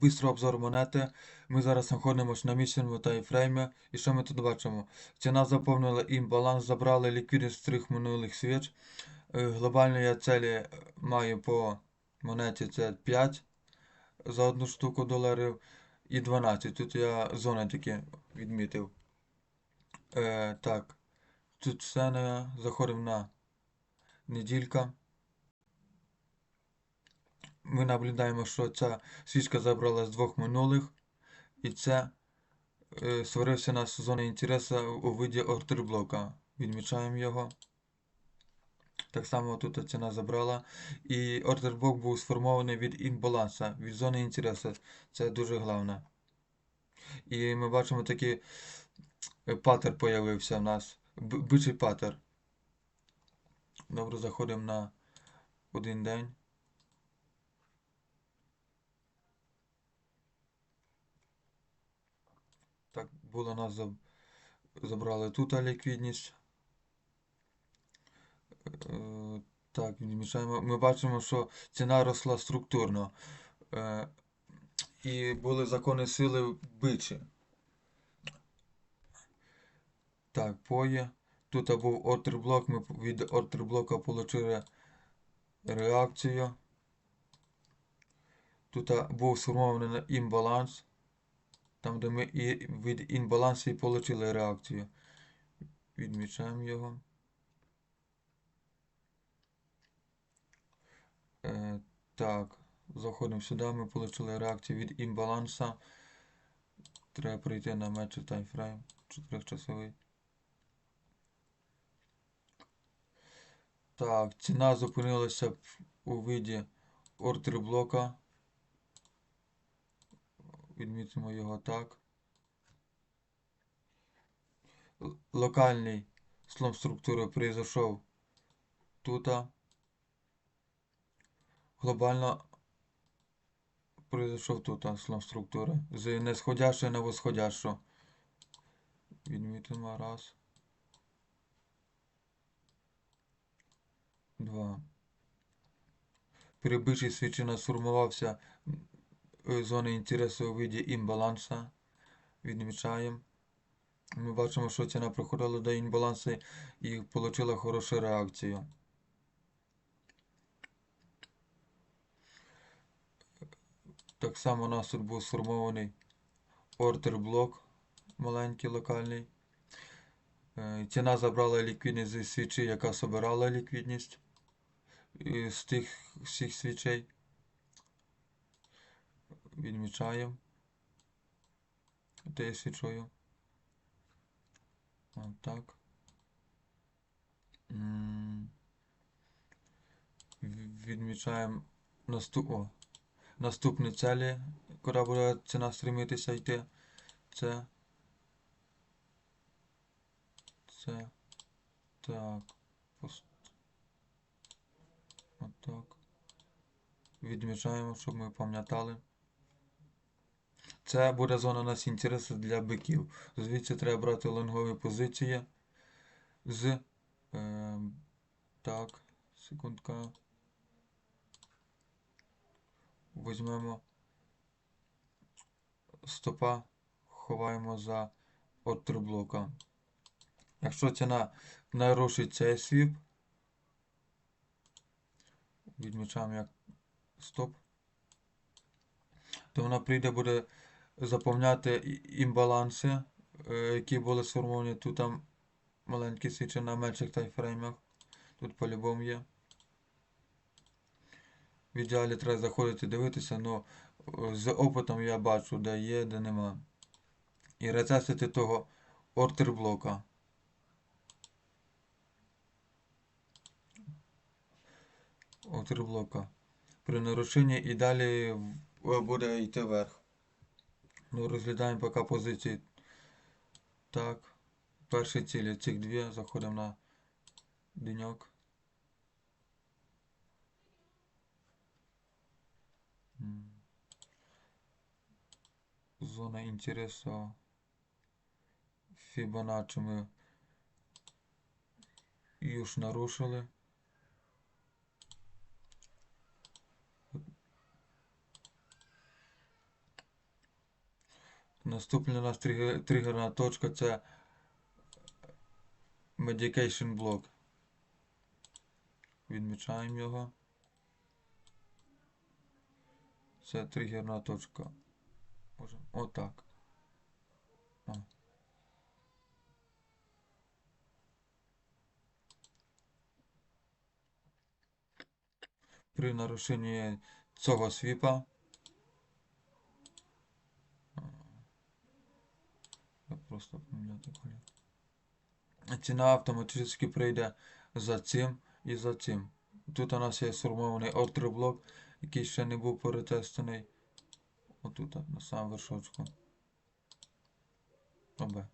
Бистро обзор монети. Ми зараз знаходимося на місячному таймфреймі. І що ми тут бачимо? Ціна заповнила імбаланс, забрали ліквідність трьох минулих свіч. Е, Глобально я цілі е, маю по монеті це 5 за одну штуку доларів і 12. Тут я зони такі відмітив. Е, так. Тут все заходимо на неділька. Ми наблюдаємо, що ця свічка забрала з двох минулих, і це е, створився наш зона інтересу у виді ордерблока. Відмічаємо його. Так само тут ціна забрала. І ордерблок був сформований від імбаланса, від зони інтересу. Це дуже головне. І ми бачимо такий е, патер появився в нас. Бичий патер. Добре, заходимо на один день. Було нас забрали тут ліквідність. Е, Так, відмічаємо. Ми бачимо, що ціна росла структурно. Е, І були закони сили бичі. Так, поє. Тут був ордерблок, ми від ордерблока отримали реакцію. Тут був сформований імбаланс. Там, де ми і від імбалансу і отримали реакцію. Відмічаємо його. Е, так, заходимо сюди, ми отримали реакцію від імбаланса. Треба прийти на менший таймфрейм 4-часовий. Так, ціна зупинилася у виді ордер блока. Відмітимо його так. Локальний слом структури произошов тут. Глобально произошов тут слом структури. З нисходящої на восходящу. Відмітимо раз. Два. Свічі нас сформувався зони інтересу у виді імбаланса. Відмічаємо. Ми бачимо, що ціна приходила до імбалансу і отримала хорошу реакцію. Так само у нас тут був сформований ордер блок маленький локальний. Е, Ціна забрала ліквідність зі свічі, яка собирала ліквідність е, з тих всіх свічей. Відмічаємо тією свічою. Отак. Відмічаємо наступ... О, наступні цілі, куди буде ціна стремитися йти. Це. Це. Так. Отак. Відмічаємо, щоб ми пам'ятали. Це буде зона нас інтересу для биків. Звідси треба брати лонгові позиції з. Е, так, секундка. Візьмемо стопа, ховаємо за блока. Якщо ціна нарушить цей свіп, відмічаємо як стоп, то вона прийде буде заповняти імбаланси, е, які були сформовані тут там маленькі свічі на менших таймфреймах. Тут по-любому є. В ідеалі треба заходити дивитися, але з опитом я бачу, де є, де нема. І рецесити того ордер блока. Ордер блока. При нарушенні і далі буде йти вверх. Ну, розглядаємо поки позиції. Так. Перші цілі, цих дві, заходимо на деньок. Зона інтересу Фібоначчі ми її ж нарушили. Наступна у нас тригер- тригерна точка це Medication Block. Відмічаємо його. Це тригерна точка. Може, отак. О. При нарушенні цього свіпа Я просто поміняти колір. Ціна автоматично прийде за цим і за цим. Тут у нас є сформований ордер який ще не був перетестений. Отут, на самому вершочку. ОБ.